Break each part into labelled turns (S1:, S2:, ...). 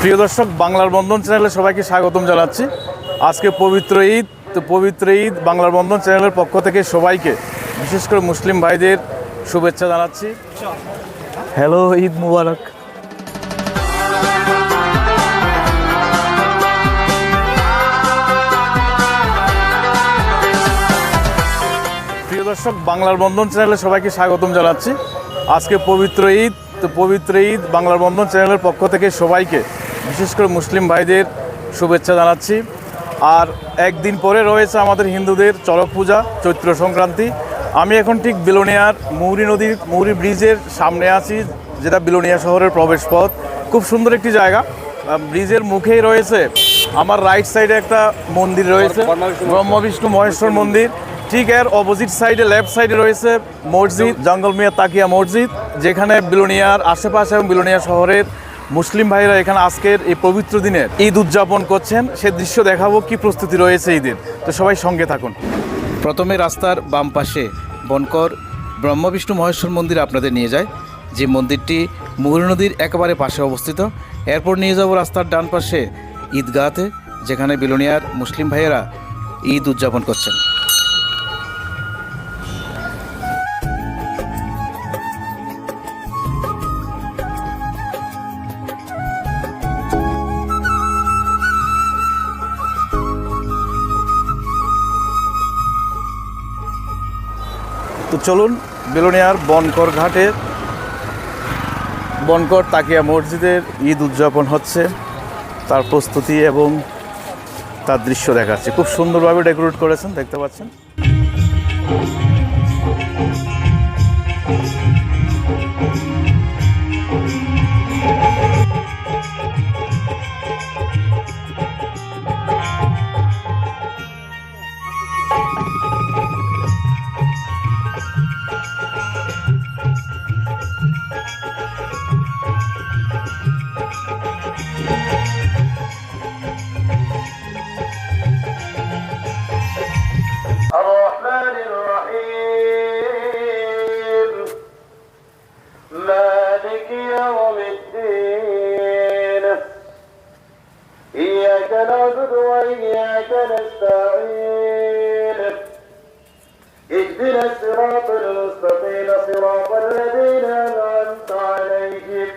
S1: প্রিয় দর্শক বাংলার বন্ধন চ্যানেলে সবাইকে স্বাগতম জানাচ্ছি। আজকে পবিত্র ঈদ তো পবিত্র ঈদ বাংলার বন্ধন চ্যানেলের পক্ষ থেকে সবাইকে বিশেষ করে মুসলিম ভাইদের শুভেচ্ছা জানাচ্ছি। হ্যালো ঈদ মুবারক। প্রিয় দর্শক বাংলার বন্ধন চ্যানেলে সবাইকে স্বাগতম জানাচ্ছি। আজকে পবিত্র ঈদ তো পবিত্র ঈদ বাংলার বন্ধন চ্যানেলের পক্ষ থেকে সবাইকে বিশেষ করে মুসলিম ভাইদের শুভেচ্ছা জানাচ্ছি। আর একদিন পরে রয়েছে আমাদের হিন্দুদের চড়ক পূজা, চৈত্র সংক্রান্তি। আমি এখন ঠিক বিলোনিয়ার মৌরি নদীর, মৌরি ব্রিজের সামনে আছি, যেটা বিলোনিয়া শহরের প্রবেশ পথ খুব সুন্দর একটি জায়গা। ব্রিজের মুখেই রয়েছে আমার রাইট সাইডে একটা মন্দির রয়েছে ব্রহ্ম বিষ্ণু মহেশ্বর মন্দির। ঠিক এর অপোজিট সাইডে লেফট সাইডে রয়েছে মসজিদ, জঙ্গল মিয়া তাকিয়া মসজিদ, যেখানে বিলোনিয়ার আশেপাশে এবং বিলোনিয়া শহরের মুসলিম ভাইরা এখানে আজকের এই পবিত্র দিনের ঈদ উদযাপন করছেন। সে দৃশ্য দেখাবো কি প্রস্তুতি রয়েছে ঈদের। তো সবাই সঙ্গে থাকুন। প্রথমে রাস্তার বাম পাশে বনকর ব্রহ্ম বিষ্ণু মহেশ্বর মন্দির আপনাদের নিয়ে যায়। যে মন্দিরটি মুহুরী নদীর একেবারে পাশে অবস্থিত। এরপর নিয়ে যাব রাস্তার ডান পাশে ঈদগাহতে, যেখানে বিলোনিয়ার মুসলিম ভাইয়েরা ঈদ উদযাপন করছেন। তো চলুন বেলোনিয়ার বনকর ঘাটে। বনকর তাকিয়া মসজিদের ঈদ উদযাপন হচ্ছে। তার প্রস্তুতি এবং তার দৃশ্য দেখাচ্ছে। খুব সুন্দরভাবে ডেকোরেট করেছেন, দেখতে পাচ্ছেন।
S2: وإياك نستعين. اهدنا الصراط المستقيم صراط الذين أنعمت عليهم.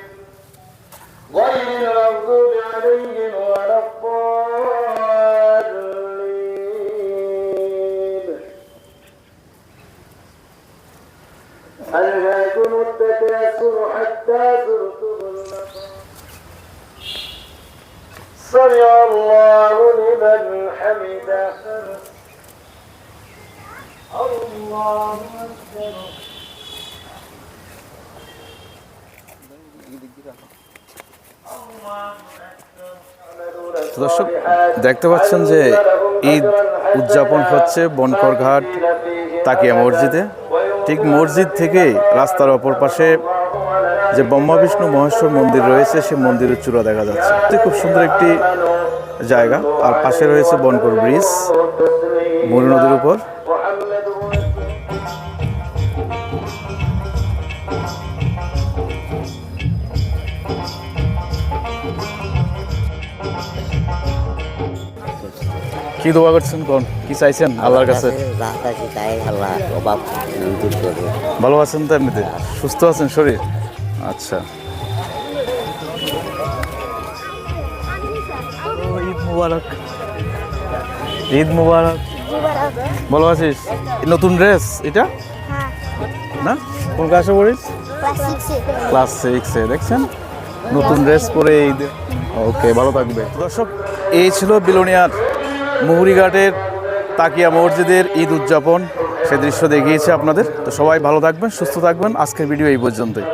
S2: غير المغضوب عليهم ولا الضالين. ألهاكم التكاثر حتى زرتم المقابر سمع الله لمن حمده الله أكبر
S1: তো দর্শক দেখতে পাচ্ছেন যে ঈদ উদযাপন হচ্ছে বনকর ঘাট তাকিয়া মসজিদে ঠিক মসজিদ থেকেই রাস্তার অপর পাশে যে ব্রহ্মা বিষ্ণু মহেশ্বর মন্দির রয়েছে সে মন্দিরের চূড়া দেখা যাচ্ছে। খুব সুন্দর একটি জায়গা। আর পাশে রয়েছে বনপুর ব্রিজ মরু নদীর উপর। কি দোয়া করছেন কোন? কি চাইছেন আল্লাহর কাছে? ভালো আছেন তো এমনিতে? সুস্থ আছেন শরীর? আচ্ছা। ঈদ মুবারক। ঈদ মুবারক। ভালো আছিস নতুন ড্রেস এটা? না? কোন ক্লাসে পড়িস? ক্লাস সিক্সে দেখছেন? নতুন ড্রেস পরে ঈদ ওকে ভালো থাকবে। দর্শক এই ছিল বিলোনিয়ার মুহুরিঘাটের তাকিয়া মসজিদের ঈদ উদযাপন। সে দৃশ্য দেখিয়েছে আপনাদের। তো সবাই ভালো থাকবেন সুস্থ থাকবেন। আজকের ভিডিও এই পর্যন্তই।